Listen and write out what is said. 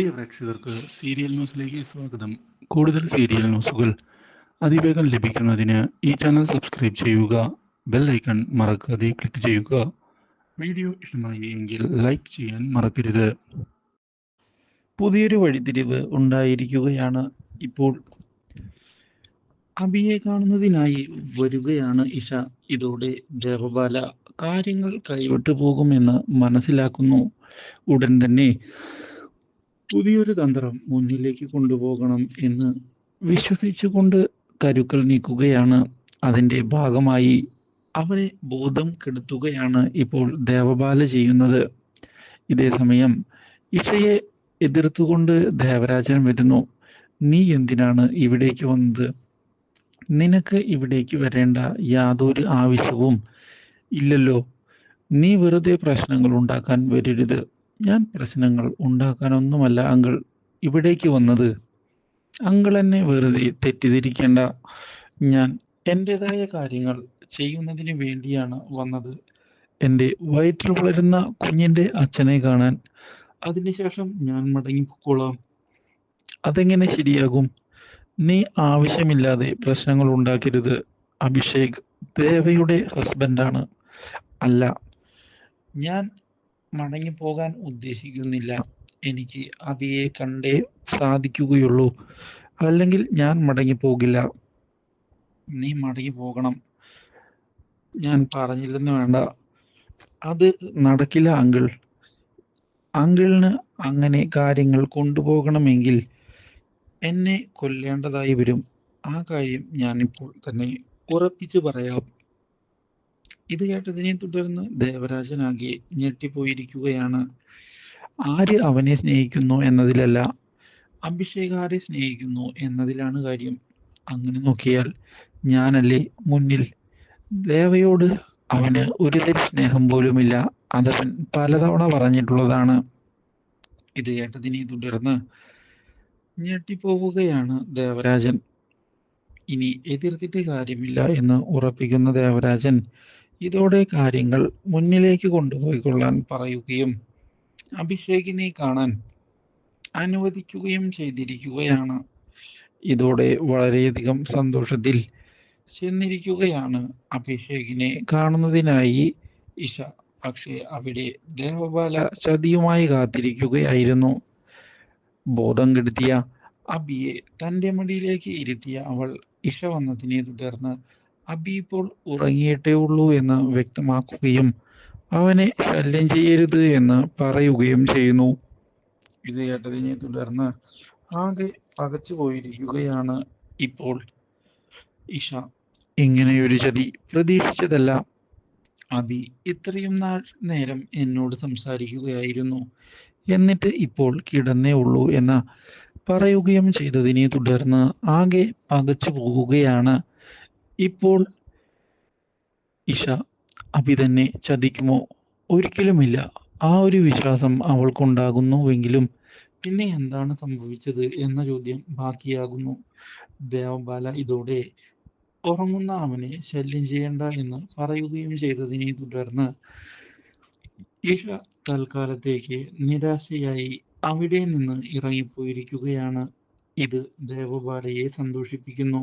പ്രിയ പ്രേക്ഷകർക്ക് സീരിയൽ ന്യൂസിലേക്ക് സ്വാഗതം. കൂടുതൽ സീരിയൽ ന്യൂസുകൾ അതിവേഗം ലഭിക്കുന്നതിന് ഈ ചാനൽ സബ്സ്ക്രൈബ് ചെയ്യുക ബെൽ ഐക്കൺ മറക്കാതെ ക്ലിക്ക് ചെയ്യുക. വീഡിയോ ഇഷ്ടമായി എങ്കിൽ ലൈക്ക് ചെയ്യാൻ മറക്കരുത്. പുതിയൊരു വഴിത്തിരിവ് ഉണ്ടായിരിക്കുകയാണ് ഇപ്പോൾ. അബിയെ കാണുന്നതിനായി വരികയാണ് ഇഷ. ഇതോടെ ദേവബാല കാര്യങ്ങൾ കൈവിട്ടു പോകുമെന്ന് മനസ്സിലാക്കുന്നു. ഉടൻ തന്നെ പുതിയൊരു തന്ത്രം മുന്നിലേക്ക് കൊണ്ടുപോകണം എന്ന് വിശ്വസിച്ചുകൊണ്ട് കരുക്കൾ നീക്കുകയാണ്. അതിന്റെ ഭാഗമായി അവരെ ബോധം കെടുത്തുകയാണ് ഇപ്പോൾ ദേവബാല ചെയ്യുന്നത്. ഇതേ സമയം ഇഷയെ എതിർത്തുകൊണ്ട് ദേവരാജൻ വരുന്നു. നീ എന്തിനാണ് ഇവിടേക്ക് വന്നത്? നിനക്ക് ഇവിടേക്ക് വരേണ്ട യാതൊരു ആവശ്യവും ഇല്ലല്ലോ. നീ വെറുതെ പ്രശ്നങ്ങൾ ഉണ്ടാക്കാൻ വരരുത്. ഞാൻ പ്രശ്നങ്ങൾ ഉണ്ടാക്കാനൊന്നുമല്ല അങ്കിൾ. ഇവിടേക്ക് വന്നത് അങ്കിൾ എന്നെ വെറുതെ തെറ്റിദ്ധരിക്കേണ്ട. ഞാൻ എന്റെതായ കാര്യങ്ങൾ ചെയ്യുന്നതിന് വേണ്ടിയാണ് വന്നത്. എന്റെ വയറ്റിൽ വളരുന്ന കുഞ്ഞിന്റെ അച്ഛനെ കാണാൻ. അതിനുശേഷം ഞാൻ മടങ്ങിക്കൊള്ളാം അതെങ്ങനെ ശരിയാകും? നീ ആവശ്യമില്ലാതെ പ്രശ്നങ്ങൾ ഉണ്ടാക്കരുത്. അഭിഷേക് ദേവയുടെ ഹസ്ബൻഡാണ് അല്ല ഞാൻ മടങ്ങിപ്പോകാൻ ഉദ്ദേശിക്കുന്നില്ല. എനിക്ക് അവയെ കണ്ടേ സാധിക്കുകയുള്ളൂ. അല്ലെങ്കിൽ ഞാൻ മടങ്ങി പോകില്ല. നീ മടങ്ങി പോകണം. ഞാൻ പറഞ്ഞില്ലെന്ന് വേണ്ട. അത് നടക്കില്ല അങ്കിൾ. അങ്കിളിന് അങ്ങനെ കാര്യങ്ങൾ കൊണ്ടുപോകണമെങ്കിൽ എന്നെ കൊല്ലേണ്ടതായി വരും. ആ കാര്യം ഞാൻ ഇപ്പോൾ തന്നെ ഉറപ്പിച്ചു പറയാം. ഇത് കേട്ടതിനെ തുടർന്ന് ദേവരാജനാകെ ഞെട്ടിപ്പോയിരിക്കുകയാണ്. ആര് അവനെ സ്നേഹിക്കുന്നു എന്നതിലല്ല അഭിഷേക് ആരെ സ്നേഹിക്കുന്നു എന്നതിലാണ് കാര്യം. അങ്ങനെ നോക്കിയാൽ ഞാനല്ലേ മുന്നിൽ? ദേവയോട് അവന് ഒരുതരി സ്നേഹം പോലുമില്ല. അതവൻ പലതവണ പറഞ്ഞിട്ടുള്ളതാണ്. ഇത് കേട്ടതിനെ തുടർന്ന് ഞെട്ടിപ്പോവുകയാണ് ദേവരാജൻ. ഇനി എതിർത്തിട്ട് കാര്യമില്ല എന്ന് ഉറപ്പിക്കുന്ന ദേവരാജൻ ഇതോടെ കാര്യങ്ങൾ മുന്നിലേക്ക് കൊണ്ടുപോയിക്കൊള്ളാൻ പറയുകയും അഭിഷേകിനെ കാണാൻ അനുവദിക്കുകയും ചെയ്തിരിക്കുകയാണ്. ഇതോടെ വളരെയധികം സന്തോഷത്തിൽ ചെന്നിരിക്കുകയാണ് അഭിഷേകിനെ കാണുന്നതിനായി ഇഷ. പക്ഷേ അവിടെ ദേവബാല ചതിയുമായി കാത്തിരിക്കുകയായിരുന്നു. ബോധം കെടുത്തിയ അബിയെ തന്റെ മടിയിലേക്ക് ഇരുത്തിയ അവൾ ഇഷ വന്നതിനെ തുടർന്ന് അബി ഇപ്പോൾ ഉറങ്ങിയിട്ടേ ഉള്ളൂ എന്ന് വ്യക്തമാക്കുകയും അവനെ ശല്യം ചെയ്യരുത് എന്ന് പറയുകയും ചെയ്യുന്നു. ഇത് കേട്ടതിനെ തുടർന്ന് ആകെ പകച്ചു പോയിരിക്കുകയാണ് ഇപ്പോൾ ഇഷ. ഇങ്ങനെയൊരു ചതി പ്രതീക്ഷിച്ചതല്ല. അബി ഇത്രയും നാൾ നേരം എന്നോട് സംസാരിക്കുകയായിരുന്നു. എന്നിട്ട് ഇപ്പോൾ കിടന്നേ ഉള്ളൂ എന്ന് പറയുകയും ചെയ്തതിനെ തുടർന്ന് ആകെ പകച്ചു പോവുകയാണ് ഇപ്പോൾ ഇഷ അഭി തന്നെ ചതിക്കുമോ? ഒരിക്കലുമില്ല. ആ ഒരു വിശ്വാസം അവൾക്കുണ്ടാകുന്നുവെങ്കിലും പിന്നെ എന്താണ് സംഭവിച്ചത് എന്ന ചോദ്യം ബാക്കിയാകുന്നു. ദേവബാല ഇതോടെ ഉറങ്ങുന്ന അവനെ ശല്യം ചെയ്യണ്ട എന്ന് പറയുകയും ചെയ്തതിനെ തുടർന്ന് ഇഷ തൽക്കാലത്തേക്ക് നിരാശയായി അവിടെ നിന്ന് ഇറങ്ങിപ്പോയിരിക്കുകയാണ്. ഇത് ദേവബാലയെ സന്തോഷിപ്പിക്കുന്നു.